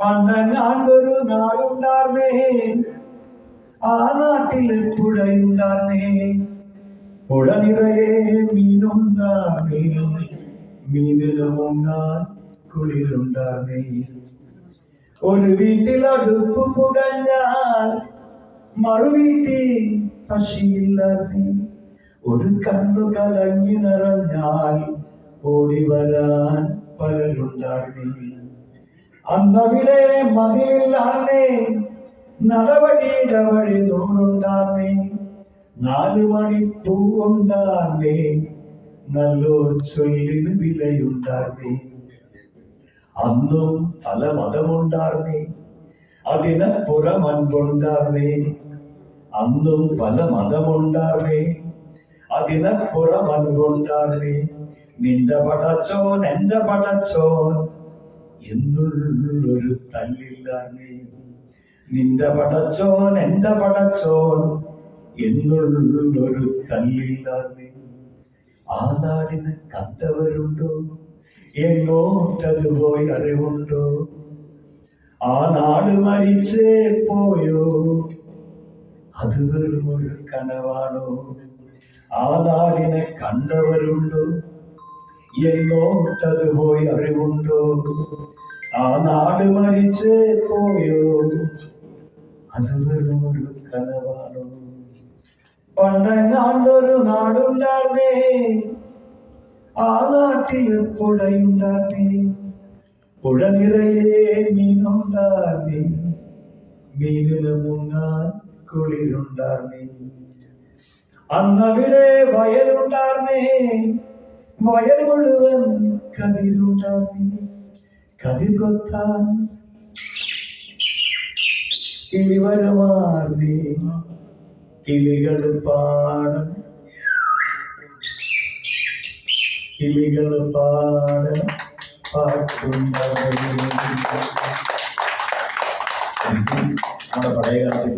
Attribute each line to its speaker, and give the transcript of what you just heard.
Speaker 1: പണ്ടങ്ങാണ്ടൊരു നാടുണ്ടാർന്നേ ആ നാട്ടിൽ പുഴയുണ്ടാർന്നേ. പുഴ നിറയെ മീനുണ്ടാർന്നേ. മീനിലുമുണ്ടാ കുളിരുണ്ടാർന്നേ. ഒരു വീട്ടിൽ അടുപ്പ് പുകഞ്ഞാൽ മറുവീട്ടിൽ പശിയില്ലാർന്നേ ഒരു കണ്ണു കലങ്ങി നിറഞ്ഞാൽ ഓടി വരാൻ പലരുണ്ടാർന്നേ അന്നവിടെ മതിയില്ലാർന്നേ നടവഴിയുടെ വഴി നൂറുണ്ടാർന്നേ നാലു മണി പൂവുണ്ടാർന്നേ നല്ലോർ ചൊല്ലിന് വിലയുണ്ടാർന്നേ അന്നും പല മതമുണ്ടാർന്നേ അതിനപ്പുറം അൻപുണ്ടാർന്നേ അന്നും പല മതമുണ്ടാർന്നേ അതിനപ്പുറം അൻപുണ്ടാർന്നേ നിന്റെ പടച്ചോൻ എന്റെ പടച്ചോൻ എന്നുള്ളൊരു തല്ലില്ലാർന്നേ നിന്റെ പടച്ചോൻ എന്റെ പടച്ചോൻ എന്നുള്ളൊരു തല്ലില്ലാർന്നേ ആ നാടിന് കണ്ടവരുണ്ടോ? എങ്ങോട്ടത് പോയി അറിവുണ്ടോ? ആ നാട് മരിച്ചേ പോയോ? അത് വെറും ഒരു കനവാണോ? ആ നാടിനെ കണ്ടവരുണ്ടോ? എങ്ങോട്ടത് പോയി അറിവുണ്ടോ? ആ നാട് മരിച്ച് പോയോ? അത് വെറും ഒരു പണ്ടെങ്ങാണ്ടൊരു നാടുണ്ടാകേ. ആ നാട്ടിൽ പുഴയുണ്ടാകേ. പുഴ നിറയെ മീനുണ്ടാകേ. മീനിന് മുങ്ങാൻ കുളിരുണ്ടാകേ. അന്നവിടെ വയലുണ്ടാർന്നേ വയൽ മുഴുവൻ കതിരുണ്ടാക്കി. കതിർ കൊത്താൻ കിളിവരമാർന്നേ. കിളികൾ പാടണം. കിളികൾ പാടണം. പാട്ടുണ്ടാകും. നമ്മുടെ പഴയ കാലത്ത്